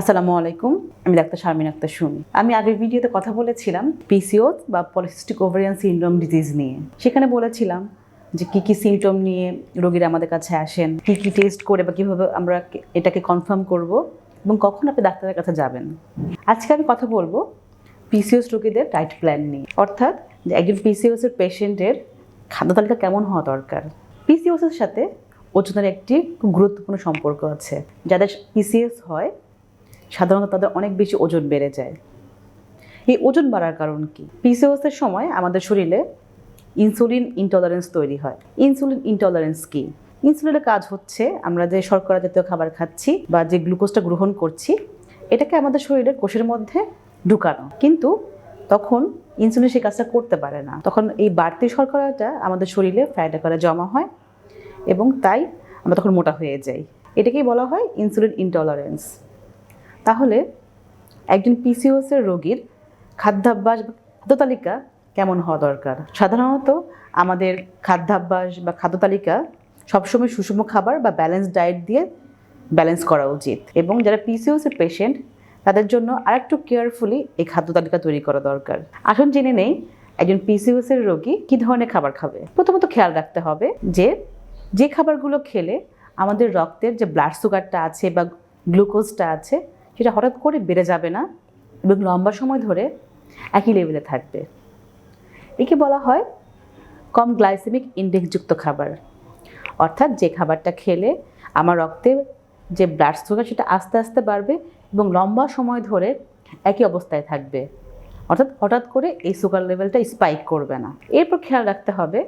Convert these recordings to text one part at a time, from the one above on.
আসসালামু আলাইকুম, আমি ডাক্তার শারমিন আক্তার সুমি। আমি আগের ভিডিওতে কথা বলেছিলাম পিসিওস বা পলিসিস্টিক ওভারিয়ান সিনড্রোম ডিজিজ নিয়ে। সেখানে বলেছিলাম যে কি কি সিমটম নিয়ে রোগীরা আমাদের কাছে আসেন, কি কি টেস্ট করে বা কীভাবে আমরা এটাকে কনফার্ম করব এবং কখন আপনি ডাক্তারের কাছে যাবেন। আজকে আমি কথা বলব পিসিওস রোগীদের ডায়েট প্ল্যান নিয়ে। অর্থাৎ একজন পিসিওসের পেশেন্টের খাদ্য তালিকা কেমন হওয়া দরকার। পিসিওসের সাথে ওজনের একটি খুব গুরুত্বপূর্ণ সম্পর্ক আছে। যাদের পিসিএস হয় সাধারণত তাদের অনেক বেশি ওজন বেড়ে যায়। এই ওজন বাড়ার কারণ কি? পিসিওসের সময় আমাদের শরীরে ইনসুলিন ইনটলারেন্স তৈরি হয়। ইনসুলিন ইনটলারেন্স কি? ইনসুলিনের কাজ হচ্ছে আমরা যে শর্করা জাতীয় খাবার খাচ্ছি বা যে গ্লুকোজটা গ্রহণ করছি, এটাকে আমাদের শরীরের কোষের মধ্যে ঢুকানো। কিন্তু তখন ইনসুলিন সেই কাজটা করতে পারে না। তখন এই বাড়তি শর্করাটা আমাদের শরীরে ফ্যাট আকারে জমা হয় এবং তাই আমরা তখন মোটা হয়ে যাই। এটাকেই বলা হয় ইনসুলিন ইনটলারেন্স তাহলে একজন পিসিওসের রোগীর খাদ্যাভ্যাস বা খাদ্য তালিকা কেমন হওয়া দরকার? সাধারণত আমাদের খাদ্যাভ্যাস বা খাদ্য তালিকা সবসময় সুষম খাবার বা ব্যালেন্স ডায়েট দিয়ে ব্যালেন্স করা উচিত এবং যারা পিসিওসের পেশেন্ট তাদের জন্য আরেকটু কেয়ারফুলি এই খাদ্য তালিকা তৈরি করা দরকার। আসুন জেনে নেই একজন পিসিওসের রোগী কী ধরনের খাবার খাবে। প্রথমত খেয়াল রাখতে হবে যে যে খাবারগুলো খেলে আমাদের রক্তের যে ব্লাড সুগারটা আছে বা গ্লুকোজটা আছে সেটা হঠাৎ করে বেড়ে যাবে না এবং লম্বা সময় ধরে একই লেভেলে থাকবে। একে বলা হয় কম গ্লাইসেমিক ইন্ডেক্সযুক্ত খাবার। অর্থাৎ যে খাবারটা খেলে আমার রক্তে যে ব্লাড সুগার সেটা আস্তে আস্তে বাড়বে এবং লম্বা সময় ধরে একই অবস্থায় থাকবে। অর্থাৎ হঠাৎ করে এই সুগার লেভেলটা স্পাইক করবে না। এরপর খেয়াল রাখতে হবে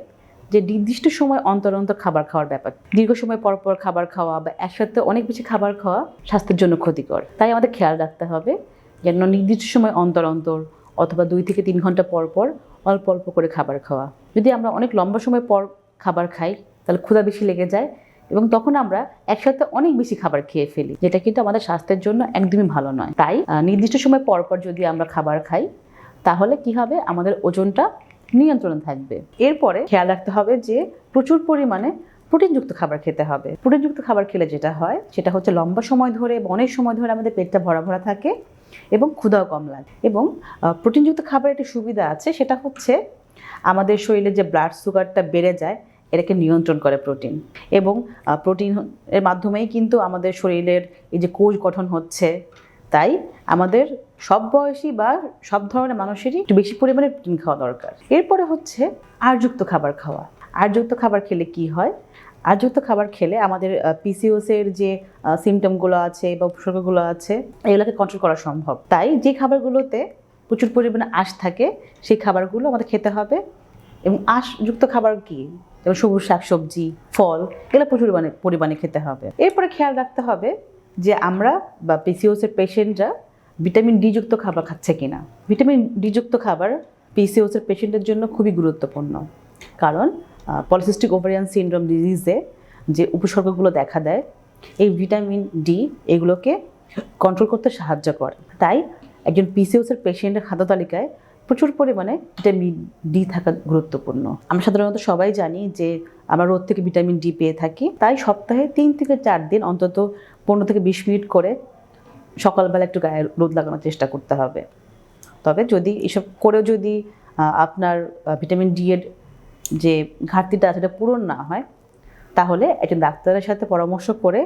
যে নির্দিষ্ট সময় অন্তর অন্তর খাবার খাওয়ার ব্যাপার। দীর্ঘ সময় পর পর খাবার খাওয়া বা একসাথে অনেক বেশি খাবার খাওয়া স্বাস্থ্যের জন্য ক্ষতিকর। তাই আমাদের খেয়াল রাখতে হবে যেন নির্দিষ্ট সময় অন্তর অন্তর অথবা দুই থেকে তিন ঘণ্টা পর পর অল্প অল্প করে খাবার খাওয়া। যদি আমরা অনেক লম্বা সময় পর খাবার খাই, তাহলে ক্ষুধা বেশি লেগে যায় এবং তখন আমরা একসাথে অনেক বেশি খাবার খেয়ে ফেলি, যেটা কিন্তু আমাদের স্বাস্থ্যের জন্য একদমই ভালো নয়। তাই নির্দিষ্ট সময় পর পর যদি আমরা খাবার খাই, তাহলে কি হবে? আমাদের ওজনটা নিয়ন্ত্রণে থাকবে। এরপরে খেয়াল রাখতে হবে যে প্রচুর পরিমাণে প্রোটিনযুক্ত খাবার খেতে হবে। প্রোটিনযুক্ত খাবার খেলে যেটা হয়, সেটা হচ্ছে লম্বা সময় ধরে বা অনেক সময় ধরে আমাদের পেটটা ভরা ভরা থাকে এবং ক্ষুধাও কম লাগে। এবং প্রোটিনযুক্ত খাবারের একটি সুবিধা আছে, সেটা হচ্ছে আমাদের শরীরে যে ব্লাড সুগারটা বেড়ে যায়, এটাকে নিয়ন্ত্রণ করে প্রোটিন। এবং প্রোটিন এর মাধ্যমেই কিন্তু আমাদের শরীরের এই যে কোষ গঠন হচ্ছে, তাই আমাদের সব বয়সী বা সব ধরনের মানুষেরই একটু বেশি পরিমাণে প্রোটিন খাওয়া দরকার। এরপরে হচ্ছে আরযুক্ত খাবার খাওয়া। আরযুক্ত খাবার খেলে কি হয়? আরযুক্ত খাবার খেলে আমাদের পিসিওসের যে সিমটমগুলো আছে বা উপসর্গগুলো আছে, এগুলোকে কন্ট্রোল করা সম্ভব। তাই যে খাবারগুলোতে প্রচুর পরিমাণে আঁশ থাকে, সেই খাবারগুলো আমাদের খেতে হবে। এবং আঁশযুক্ত খাবার কি? যেমন সবুজ শাকসবজি, ফল, এগুলো প্রচুর পরিমাণে পরিমাণে খেতে হবে। এরপরে খেয়াল রাখতে হবে যে আমরা বা পিসিওসের পেশেন্টরা ভিটামিন ডি যুক্ত খাবার খাচ্ছে কিনা? ভিটামিন ডি যুক্ত খাবার পিসিওসের পেশেন্টের জন্য খুবই গুরুত্বপূর্ণ। কারণ পলিসিস্টিক ওভারিয়ান সিনড্রোম ডিজিজে যে উপসর্গগুলো দেখা দেয়, এই ভিটামিন ডি এগুলোকে কন্ট্রোল করতে সাহায্য করে। তাই একজন পিসিওসের পেশেন্টের খাদ্য তালিকায় প্রচুর পরিমাণে ভিটামিন ডি থাকা গুরুত্বপূর্ণ। আমরা সাধারণত সবাই জানি যে আমরা রোদ থেকে ভিটামিন ডি পেয়ে থাকি। তাই সপ্তাহে তিন থেকে চার দিন অন্তত পনেরো থেকে বিশ মিনিট করে সকালবেলা একটু গায়ে রোদ লাগানোর চেষ্টা করতে হবে। তবে যদি এসব করেও যদি আপনার ভিটামিন ডি এর যে ঘাটতিটা আছে সেটা পূরণ না হয়, তাহলে একজন ডাক্তারের সাথে পরামর্শ করে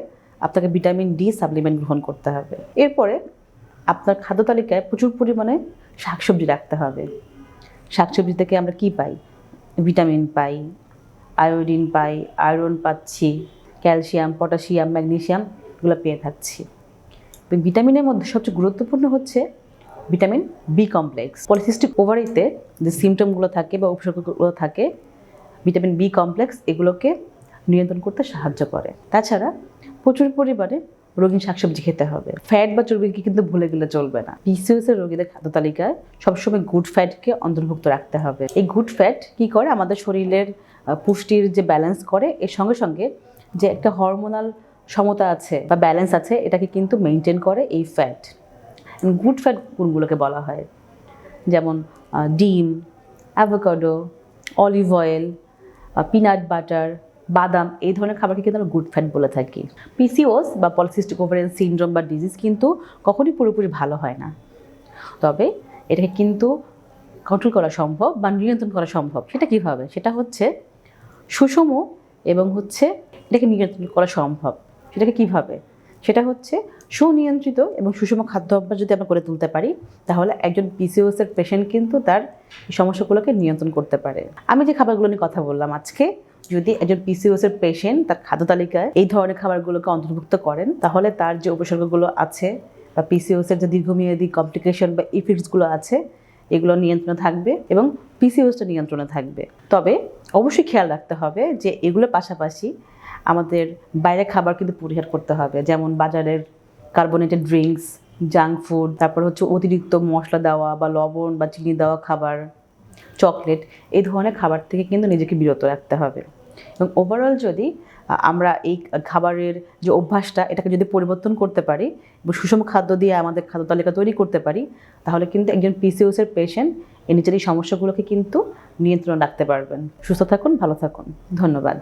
আপনাকে ভিটামিন ডি সাপ্লিমেন্ট গ্রহণ করতে হবে। এরপরে আপনার খাদ্য তালিকায় প্রচুর পরিমাণে শাকসবজি রাখতে হবে। শাকসবজি থেকে আমরা কি পাই? ভিটামিন পাই, আয়োডিন পাই, আয়রন পাচ্ছি, ক্যালসিয়াম, পটাশিয়াম ম্যাগনেসিয়াম এগুলো পেয়ে থাকছি। ভিটামিনের মধ্যে সবচেয়ে গুরুত্বপূর্ণ হচ্ছে ভিটামিন বি কমপ্লেক্স পলিসিস্টিক ওভারিতে যে সিমটমগুলো থাকে বা উপসর্গগুলো থাকে ভিটামিন বি কমপ্লেক্স এগুলোকে নিয়ন্ত্রণ করতে সাহায্য করে। তাছাড়া প্রচুর পরিমাণে রোগীন শাকসবজি খেতে হবে। ফ্যাট বা চর্বিকে কিন্তু ভুলে গেলে চলবে না। পিসিওএস এর রোগীদের খাদ্য তালিকায় সবসময় গুড ফ্যাটকে অন্তর্ভুক্ত রাখতে হবে। এই গুড ফ্যাট কি করে? আমাদের শরীরের পুষ্টির যে ব্যালেন্স করে, এর সঙ্গে সঙ্গে যে একটা হরমোনাল সমতা আছে বা ব্যালেন্স আছে, এটাকে কিন্তু মেনটেন করে এই ফ্যাট গুড ফ্যাট কোনগুলোকে বলা হয়। যেমন ডিম avocado olive oil peanut butter বাদাম, এই ধরনের খাবারকে কিন্তু আমরা গুড ফ্যাট বলে থাকি। পিসিওস বা পলিসিস্টিক ওভারিয়ান সিনড্রোম বা ডিজিজ কিন্তু কখনই পুরোপুরি ভালো হয় না। তবে এটাকে কিন্তু কন্ট্রোল করা সম্ভব বা নিয়ন্ত্রণ করা সম্ভব। সেটা কীভাবে? সেটা হচ্ছে সুষম এবং হচ্ছে এটাকে নিয়ন্ত্রণ করা সম্ভব। সেটাকে কীভাবে? সেটা হচ্ছে সুনিয়ন্ত্রিত এবং সুষম খাদ্য অভ্যাস যদি আমরা করে তুলতে পারি, তাহলে একজন পিসিওএস এর পেশেন্ট কিন্তু তার সমস্যাগুলোকে নিয়ন্ত্রণ করতে পারে। আমি যে খাবারগুলো নিয়ে কথা বললাম আজকে, যদি একজন পিসিওএস এর পেশেন্ট তার খাদ্য তালিকায় এই ধরনের খাবারগুলোকে অন্তর্ভুক্ত করেন, তাহলে তার যে উপসর্গগুলো আছে বা পিসিওএস এর যে দীর্ঘমেয়াদী কমপ্লিকেশন বা ইফেক্টসগুলো আছে, এগুলো নিয়ন্ত্রণে থাকবে এবং পিসিওএসটা নিয়ন্ত্রণে থাকবে। তবে অবশ্যই খেয়াল রাখতে হবে যে এগুলোর পাশাপাশি আমাদের বাইরে খাবার কিন্তু পরিহার করতে হবে। যেমন বাজারের কার্বোনেটেড ড্রিঙ্কস জাঙ্ক ফুড তারপর হচ্ছে অতিরিক্ত মশলা দেওয়া বা লবণ বা চিনি দেওয়া খাবার চকলেট এই ধরনের খাবার থেকে কিন্তু নিজেকে বিরত রাখতে হবে। এবং ওভারঅল যদি আমরা এই খাবারের যে অভ্যাসটা, এটাকে যদি পরিবর্তন করতে পারি সুষম খাদ্য দিয়ে আমাদের খাদ্য তালিকা তৈরি করতে পারি, তাহলে কিন্তু একজন পিসিওসের পেশেন্ট এই নিজের এই সমস্যাগুলোকে কিন্তু নিয়ন্ত্রণ রাখতে পারবেন। সুস্থ থাকুন, ভালো থাকুন। ধন্যবাদ।